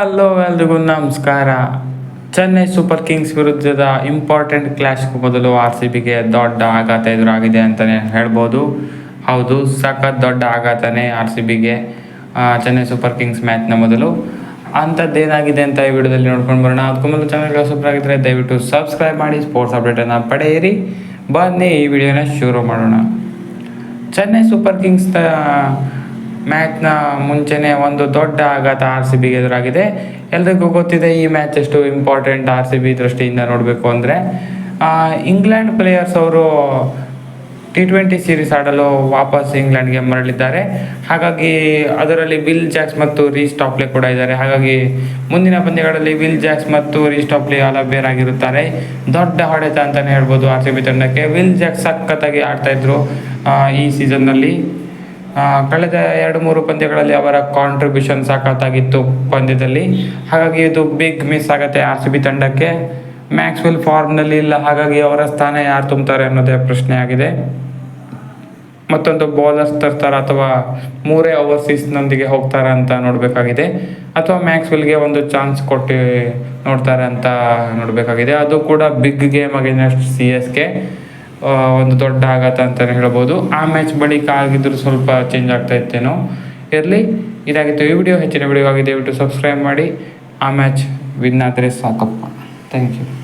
Hello ಎಲ್ರಿಗೂ ನಮಸ್ಕಾರ. Chennai super Kings ವಿರುದ್ಧದ ಇಂಪಾರ್ಟೆಂಟ್ ಕ್ಲಾಶ್ಗೂ ಮೊದಲು ಆರ್ ಸಿ ಬಿಗೆ ದೊಡ್ಡ ಆಘಾತ ಎದುರಾಗಿದೆ ಅಂತಲೇ ಹೇಳ್ಬೋದು. ಹೌದು, ಸಖತ್ ದೊಡ್ಡ ಆಘಾತನೇ ಆರ್ ಸಿ ಬಿಗೆ ಚೆನ್ನೈ ಸೂಪರ್ ಕಿಂಗ್ಸ್ ಮ್ಯಾಚ್ನ ಮೊದಲು. ಅಂಥದ್ದೇನಾಗಿದೆ ಅಂತ ಈ ವಿಡಿಯೋದಲ್ಲಿ ನೋಡ್ಕೊಂಡು ಬರೋಣ. ಅದಕ್ಕೂ ಮೊದಲು ಚಾನಲ್ಗೆ ಸೂಪರ್ ಆಗಿದ್ದರೆ ದಯವಿಟ್ಟು ಸಬ್ಸ್ಕ್ರೈಬ್ ಮಾಡಿ ಸ್ಪೋರ್ಟ್ಸ್ ಅಪ್ಡೇಟನ್ನು ಪಡೆಯಿರಿ. ಬನ್ನಿ ಈ ವಿಡಿಯೋನ ಶುರು ಮಾಡೋಣ. ಚೆನ್ನೈ ಸೂಪರ್ ಕಿಂಗ್ಸ್ ಮ್ಯಾಚ್ನ ಮುಂಚೆನೇ ಒಂದು ದೊಡ್ಡ ಆಘಾತ ಆರ್ ಸಿ ಬಿಗೆ ಎದುರಾಗಿದೆ. ಎಲ್ರಿಗೂ ಗೊತ್ತಿದೆ ಈ ಮ್ಯಾಚ್ ಎಷ್ಟು ಇಂಪಾರ್ಟೆಂಟ್ ಆರ್ ಸಿ ಬಿ ದೃಷ್ಟಿಯಿಂದ ನೋಡಬೇಕು ಅಂದರೆ. ಇಂಗ್ಲೆಂಡ್ ಪ್ಲೇಯರ್ಸ್ ಅವರು ಟಿ ಟ್ವೆಂಟಿ ಸೀರೀಸ್ ಆಡಲು ವಾಪಸ್ ಇಂಗ್ಲೆಂಡ್ಗೆ ಮರಳಿದ್ದಾರೆ. ಹಾಗಾಗಿ ಅದರಲ್ಲಿ ವಿಲ್ ಜಾಕ್ಸ್ ಮತ್ತು ರೀಸ್ ಟಾಪ್ಲೆ ಕೂಡ ಇದ್ದಾರೆ. ಹಾಗಾಗಿ ಮುಂದಿನ ಪಂದ್ಯಗಳಲ್ಲಿ ವಿಲ್ ಜಾಕ್ಸ್ ಮತ್ತು ರೀಸ್ ಟಾಪ್ಲೆ ಅಲಭ್ಯರಾಗಿರುತ್ತಾರೆ. ದೊಡ್ಡ ಹೊಡೆತ ಅಂತಲೇ ಹೇಳ್ಬೋದು ಆರ್ ಸಿ ಬಿ ತಂಡಕ್ಕೆ. ವಿಲ್ ಜಾಕ್ಸ್ ಸಖತ್ತಾಗಿ ಆಡ್ತಾಯಿದ್ರು ಈ ಸೀಸನ್ನಲ್ಲಿ ಕಳೆದ ಎರಡು ಮೂರು ಪಂದ್ಯಗಳಲ್ಲಿ ಅವರ ಕಾಂಟ್ರಿಬ್ಯೂಷನ್ ಸಾಕತ್ತಾಗಿತ್ತು ಪಂದ್ಯದಲ್ಲಿ. ಹಾಗಾಗಿ ಇದು ಬಿಗ್ ಮಿಸ್ ಆಗುತ್ತೆ ಆರ್ ಸಿ ಬಿ ತಂಡಕ್ಕೆ. ಮ್ಯಾಕ್ಸ್ವೆಲ್ ಫಾರ್ಮ್ನಲ್ಲಿ ಇಲ್ಲ, ಹಾಗಾಗಿ ಅವರ ಸ್ಥಾನ ಯಾರು ತುಂಬುತ್ತಾರೆ ಅನ್ನೋದೇ ಪ್ರಶ್ನೆ ಆಗಿದೆ ಮತ್ತೊಂದು ಬೌಲರ್ಸ್ ತರ್ತಾರ ಅಥವಾ ಮೂರೇ ಓವರ್ಸೀಸ್ನೊಂದಿಗೆ ಹೋಗ್ತಾರ ಅಂತ ನೋಡಬೇಕಾಗಿದೆ. ಅಥವಾ ಮ್ಯಾಕ್ಸ್ವೆಲ್ಗೆ ಒಂದು ಚಾನ್ಸ್ ಕೊಟ್ಟು ನೋಡ್ತಾರೆ ಅಂತ ನೋಡಬೇಕಾಗಿದೆ. ಅದು ಕೂಡ big game against C S ಒಂದು ದೊಡ್ಡ ಆಘಾತ ಅಂತಲೇ ಹೇಳ್ಬೋದು. ಆ ಮ್ಯಾಚ್ ಬಳಿಕ ಆಗಿದ್ರು ಸ್ವಲ್ಪ ಚೇಂಜ್ ಆಗ್ತಾ ಇತ್ತೇನೋ. ಇರಲಿ, ಇದಾಗಿತ್ತು ಈ ವಿಡಿಯೋ ಹೆಚ್ಚಿನ ವಿಡಿಯೋ ಆಗಿದೆ ದಯವಿಟ್ಟು ಸಬ್ಸ್ಕ್ರೈಬ್ ಮಾಡಿ. ಆ ಮ್ಯಾಚ್ ವಿನ್ ಆದರೆ ಸಾಕಪ್ಪ. Thank you